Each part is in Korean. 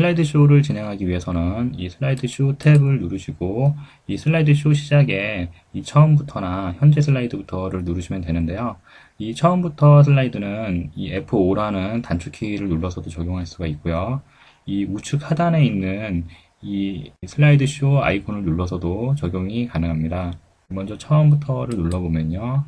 슬라이드 쇼를 진행하기 위해서는 이 슬라이드 쇼 탭을 누르시고 이 슬라이드 쇼 시작에 이 처음부터나 현재 슬라이드부터를 누르시면 되는데요. 이 처음부터 슬라이드는 이 F5라는 단축키를 눌러서도 적용할 수가 있고요. 이 우측 하단에 있는 이 슬라이드 쇼 아이콘을 눌러서도 적용이 가능합니다. 먼저 처음부터를 눌러보면요.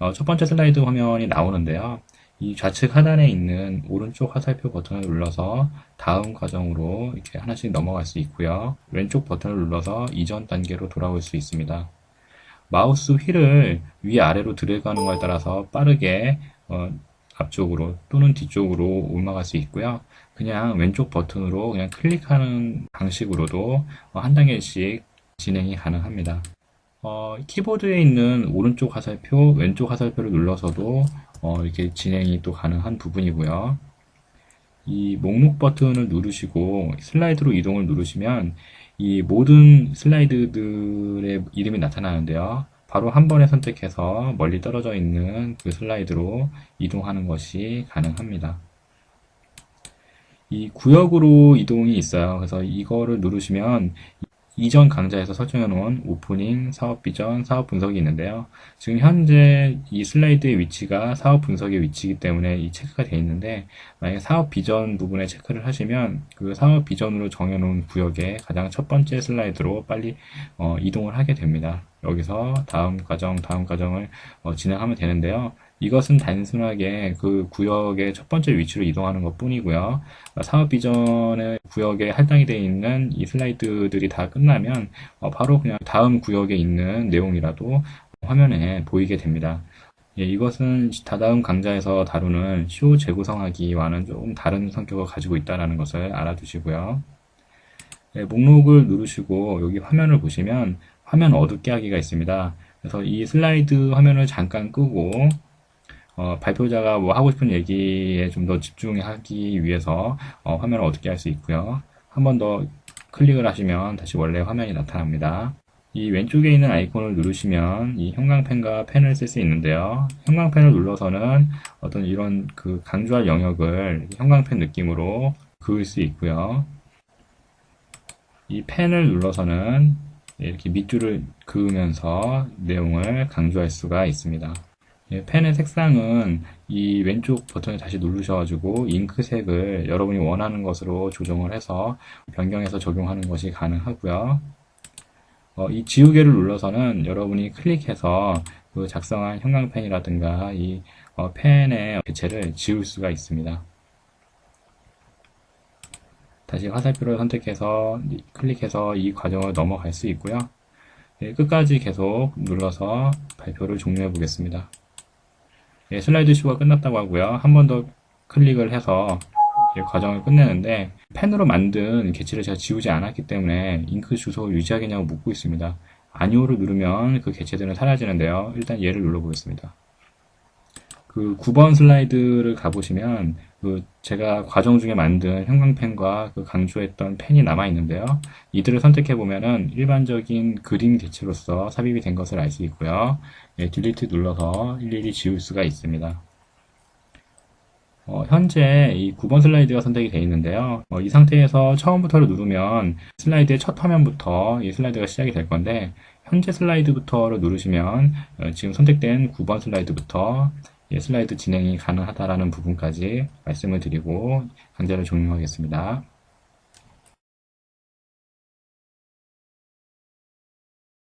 어, 첫 번째 슬라이드 화면이 나오는데요. 이 좌측 하단에 있는 오른쪽 화살표 버튼을 눌러서 다음 과정으로 이렇게 하나씩 넘어갈 수 있고요. 왼쪽 버튼을 눌러서 이전 단계로 돌아올 수 있습니다. 마우스 휠을 위아래로 드래그하는 것에 따라서 빠르게 어, 앞쪽으로 또는 뒤쪽으로 옮아갈 수 있고요. 그냥 왼쪽 버튼으로 그냥 클릭하는 방식으로도 어, 한 단계씩 진행이 가능합니다. 어, 키보드에 있는 오른쪽 화살표, 왼쪽 화살표를 눌러서도 어, 이렇게 진행이 또 가능한 부분이고요. 이 목록 버튼을 누르시고 슬라이드로 이동을 누르시면 이 모든 슬라이드들의 이름이 나타나는데요. 바로 한 번에 선택해서 멀리 떨어져 있는 그 슬라이드로 이동하는 것이 가능합니다. 이 구역으로 이동이 있어요. 그래서 이거를 누르시면 이전 강좌에서 설정해 놓은 오프닝, 사업 비전, 사업 분석이 있는데요. 지금 현재 이 슬라이드의 위치가 사업 분석의 위치이기 때문에 이 체크가 되어 있는데 만약에 사업 비전 부분에 체크를 하시면 그 사업 비전으로 정해 놓은 구역의 가장 첫 번째 슬라이드로 빨리 어, 이동을 하게 됩니다. 여기서 다음 과정, 다음 과정을 어, 진행하면 되는데요. 이것은 단순하게 그 구역의 첫 번째 위치로 이동하는 것 뿐이고요. 사업 비전의 구역에 할당이 되어 있는 이 슬라이드들이 다 끝나면 어, 바로 그냥 다음 구역에 있는 내용이라도 화면에 보이게 됩니다. 예, 이것은 다다음 강좌에서 다루는 쇼 재구성하기와는 조금 다른 성격을 가지고 있다는 것을 알아두시고요. 예, 목록을 누르시고 여기 화면을 보시면 화면 어둡게 하기가 있습니다. 그래서 이 슬라이드 화면을 잠깐 끄고 어, 발표자가 뭐 하고 싶은 얘기에 좀 더 집중하기 위해서 어, 화면을 어둡게 할 수 있고요. 한 번 더 클릭을 하시면 다시 원래 화면이 나타납니다. 이 왼쪽에 있는 아이콘을 누르시면 이 형광펜과 펜을 쓸 수 있는데요. 형광펜을 눌러서는 어떤 이런 그 강조할 영역을 형광펜 느낌으로 그을 수 있고요. 이 펜을 눌러서는 이렇게 밑줄을 그으면서 내용을 강조할 수가 있습니다. 예, 펜의 색상은 이 왼쪽 버튼을 다시 누르셔가지고 잉크색을 여러분이 원하는 것으로 조정을 해서 변경해서 적용하는 것이 가능하고요. 어, 이 지우개를 눌러서는 여러분이 클릭해서 그 작성한 형광펜이라든가 이 어, 펜의 개체를 지울 수가 있습니다. 다시 화살표를 선택해서 클릭해서 이 과정을 넘어갈 수 있고요. 예, 끝까지 계속 눌러서 발표를 종료해 보겠습니다. 예, 슬라이드 쇼가 끝났다고 하고요. 한 번 더 클릭을 해서 과정을 끝내는데 펜으로 만든 개체를 제가 지우지 않았기 때문에 잉크 주소 유지하겠냐고 묻고 있습니다. 아니오를 누르면 그 개체들은 사라지는데요. 일단 얘를 눌러보겠습니다. 그 9번 슬라이드를 가보시면 그 제가 과정 중에 만든 형광펜과 그 강조했던 펜이 남아 있는데요. 이들을 선택해 보면은 일반적인 그림 개체로서 삽입이 된 것을 알 수 있고요. 예, 딜리트 눌러서 일일이 지울 수가 있습니다. 어, 현재 이 9번 슬라이드가 선택이 되어 있는데요. 어, 이 상태에서 처음부터를 누르면 슬라이드의 첫 화면부터 이 슬라이드가 시작이 될 건데 현재 슬라이드부터를 누르시면 어, 지금 선택된 9번 슬라이드부터 예, 슬라이드 진행이 가능하다라는 부분까지 말씀을 드리고 강좌를 종료하겠습니다.